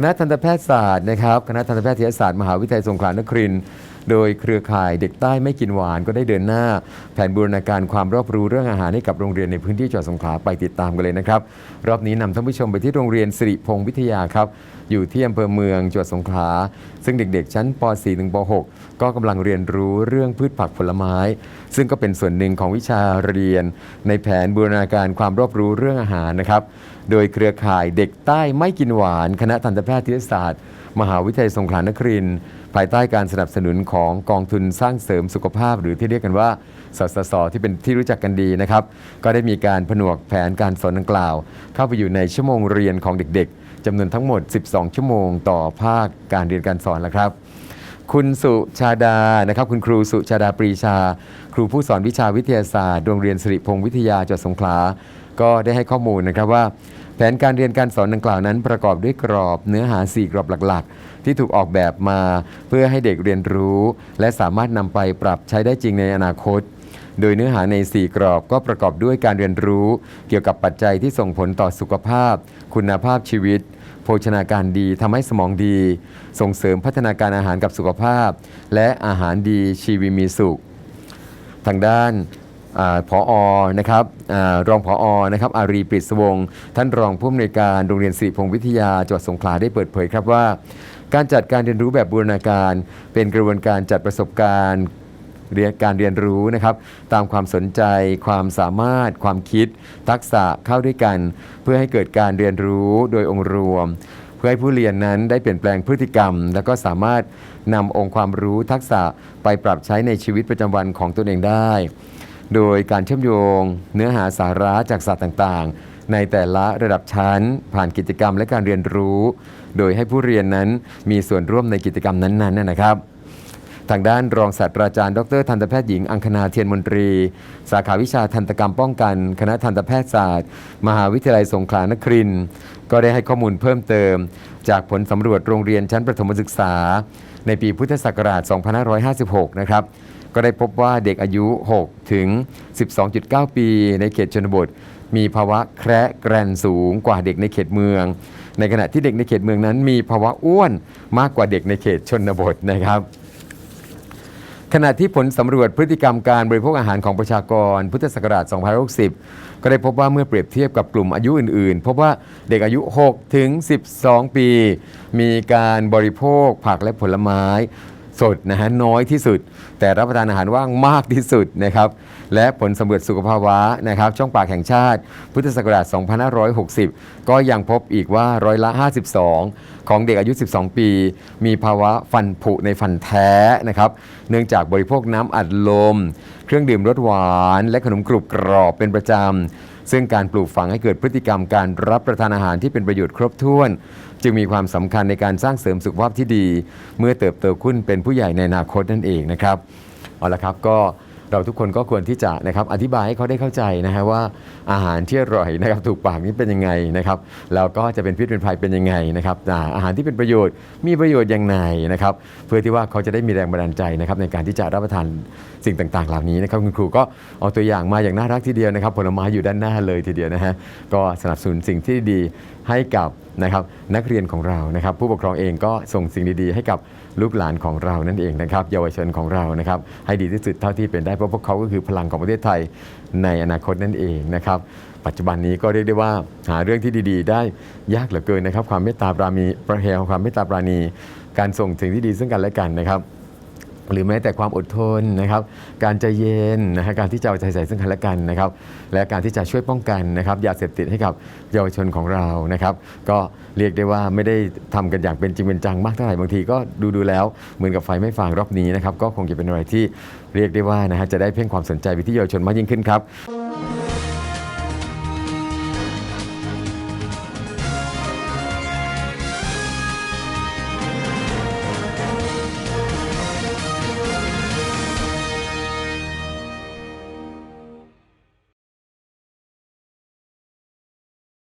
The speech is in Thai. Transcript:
คณะทันตแพทยศาสตร์นะครับ คณะทันตแพทยศาสตร์ มหาวิทยาลัยสงขลานครินทร์ โดยเครือข่ายเด็กใต้ไม่กินหวานก็ได้เดินหน้า แผนบูรณาการความรอบรู้เรื่องอาหารให้กับโรงเรียนในพื้นที่จังหวัดสงขลาไปติดตามกันเลยนะครับรอบนี้นำท่านผู้ชมไปที่โรงเรียนสิริพงศ์วิทยาครับอยู่ที่อำเภอเมืองจังหวัดสงขลาซึ่งเด็กๆ ชั้นป .4 ถึงป .6 ก็กำลังเรียนรู้เรื่องพืชผักผลไม้ ซึ่งก็เป็นส่วนหนึ่งของวิชาเรียน ในแผนบูรณาการความรอบรู้เรื่องอาหารนะครับ โดยเครือข่ายเด็กใต้ไม่กินหวาน คณะทันตแพทยศาสตร์ มหาวิทยาลัยสงขลานครินทร์ภายใต้การสนับสนุนของกองทุนสร้างเสริมสุขภาพ หรือที่เรียกกันว่า สสส ที่เป็นที่รู้จักกันดีนะครับ ก็ได้มีการผนวกแผนการสอนดังกล่าว เข้าไปอยู่ในชั่วโมงเรียนของเด็กๆจำนวนทั้งหมด 12 ชั่วโมงต่อภาคการเรียนการสอนแล้วครับคุณสุชาดา นะครับ คุณครูสุชาดาปรีชา ครูผู้สอนวิชาวิทยาศาสตร์ โรงเรียนสิริพงศ์วิทยาจังหวัดสงขลา ก็ได้ให้ข้อมูลนะครับว่า แผนการเรียนการสอนดังกล่าวนั้น ประกอบด้วยกรอบเนื้อหา 4 กรอบหลักๆ ที่ถูกออกแบบมาเพื่อให้เด็กเรียนรู้ และสามารถนำไปปรับใช้ได้จริงในอนาคต โดยเนื้อหาใน 4 กรอบก็ประกอบด้วยการเรียนรู้ เกี่ยวกับปัจจัยที่ส่งผลต่อสุขภาพ คุณภาพชีวิตโภชนาการดีทำให้สมองดี ส่งเสริมพัฒนาการอาหารกับสุขภาพ และอาหารดีชีวิตมีสุข ทางด้าน ผออนะครับอรองผออนะครับอารีปริศวงท่านรองผู้อำนวยการโรงเรียนสิริพงศ์วิทยาจังหวัดสงขลาได้เปิดเผยครับว่า การจัดการเรียนรู้แบบบูรณาการ เป็นกระบวนการจัดประสบการณ์เรียนการเรียนรู้นะครับ ตามความสนใจ ความสามารถ ความคิด ทักษะเข้าด้วยกัน เพื่อให้เกิดการเรียนรู้โดยองค์รวม เพื่อให้ผู้เรียนนั้นได้เปลี่ยนแปลงพฤติกรรม แล้วก็สามารถนำองค์ความรู้ทักษะไปปรับใช้ในชีวิตประจำวันของตนเองได้ โดยการเชื่อมโยง เนื้อหาสาระจากศาสตร์ต่างๆ ในแต่ละระดับชั้น ผ่านกิจกรรมและการเรียนรู้ โดยให้ผู้เรียนนั้นมีส่วนร่วมในกิจกรรมนั้นๆนะครับทางด้านรองศาสตราจารย์ ดรทันตแพทย์หญิงอังคณาเทียนมนตรี สาขาวิชาทันตกรรมป้องกัน คณะทันตแพทยศาสตร์ มหาวิทยาลัยสงขลานครินทร์ก็ได้ให้ข้อมูลเพิ่มเติม จากผลสำรวจโรงเรียนชั้นประถมศึกษา ในปีพุทธศักราช 2556 นะครับ ก็ได้พบว่าเด็กอายุ 6 ถึง 12.9 ปี ในเขตชนบท มีภาวะแคระแกรนสูงกว่าเด็กในเขตเมือง ในขณะที่เด็กในเขตเมืองนั้น มีภาวะอ้วนมากกว่าเด็กในเขตชนบทนะครับขณะที่ผลสำรวจพฤติกรรมการบริโภคอาหารของประชากรพุทธศักราช 2560 ก็ได้พบว่าเมื่อเปรียบเทียบกับกลุ่มอายุอื่นๆ พบว่าเด็กอายุ 6 ถึง 12 ปี มีการบริโภคผักและผลไม้ สดนะฮะน้อยที่สุด แต่รับประทานอาหารว่างมากที่สุดนะครับและผลสำรวจสุขภาวะนะครับช่องปากแห่งชาติ พุทธศักราช 2560 ก็ยังพบอีกว่าร้อยละ 52 ของเด็กอายุ 12 ปี มีภาวะฟันผุในฟันแท้นะครับเนื่องจากบริโภคน้ำอัดลม เครื่องดื่มรสหวาน และขนมกรุบกรอบเป็นประจำ ซึ่งการปลูกฝังให้เกิดพฤติกรรมการรับประทานอาหารที่เป็นประโยชน์ครบถ้วน จึงมีความสำคัญในการสร้างเสริมสุขภาพที่ดี เมื่อเติบโตขึ้นเป็นผู้ใหญ่ในอนาคตนั่นเองนะครับเอาละครับก็ เราทุกคนก็ควรที่จะนะครับอธิบายให้เขาได้เข้าใจนะฮะว่าอาหารที่อร่อยนะครับถูกปากนี้เป็นยังไงนะครับแล้วก็จะเป็นพิษเป็นภัยเป็นยังไงนะครับอาอาหารที่เป็นประโยชน์มีประโยชน์อย่างไรนะครับเพื่อที่ว่าเขาจะได้มีแรงบันดาลใจนะครับในการที่จะรับประทานสิ่งต่างๆ เหล่านี้นะครับคุณครูก็เอาตัวอย่างมาอย่างน่ารักทีเดียวนะครับผลไม้อยู่ด้านหน้าเลยทีเดียวนะฮะก็สนับสนุนสิ่งที่ดีให้กับนะครับนักเรียนของเรานะครับ ผู้ปกครองเองก็ส่งสิ่งดีๆ ให้กับลูกหลานของเรานั่นเองนะครับ เยาวชนของเรานะครับ ให้ดีที่สุดเท่าที่เป็นได้เพราะพวกเขาก็คือพลังของประเทศไทยในอนาคตนั่นเองนะครับปัจจุบันนี้ก็เรียกได้ว่าหาเรื่องที่ดีๆ ได้ยากเหลือเกินนะครับ ความเมตตาปรามีประเฮของความเมตตาปราณี การส่งสิ่งที่ดีซึ่งกันและกันนะครับ หรือแม้แต่ความอดทนนะครับ การใจเย็นนะฮะการที่จะเอาใจใส่ซึ่งกันและกันนะครับ และการที่จะช่วยป้องกันนะครับยาเสพติดให้กับเยาวชนของเรานะครับ ก็เรียกได้ว่าไม่ได้ทำกันอย่างเป็นจริงเป็นจังมากเท่าไหร่บางทีก็ดูดูแล้วเหมือนกับไฟไม่ฟางรอบนี้นะครับ ก็คงจะเป็นอะไรที่เรียกได้ว่านะฮะจะได้เพ่งความสนใจไปที่เยาวชนมากยิ่งขึ้นครับ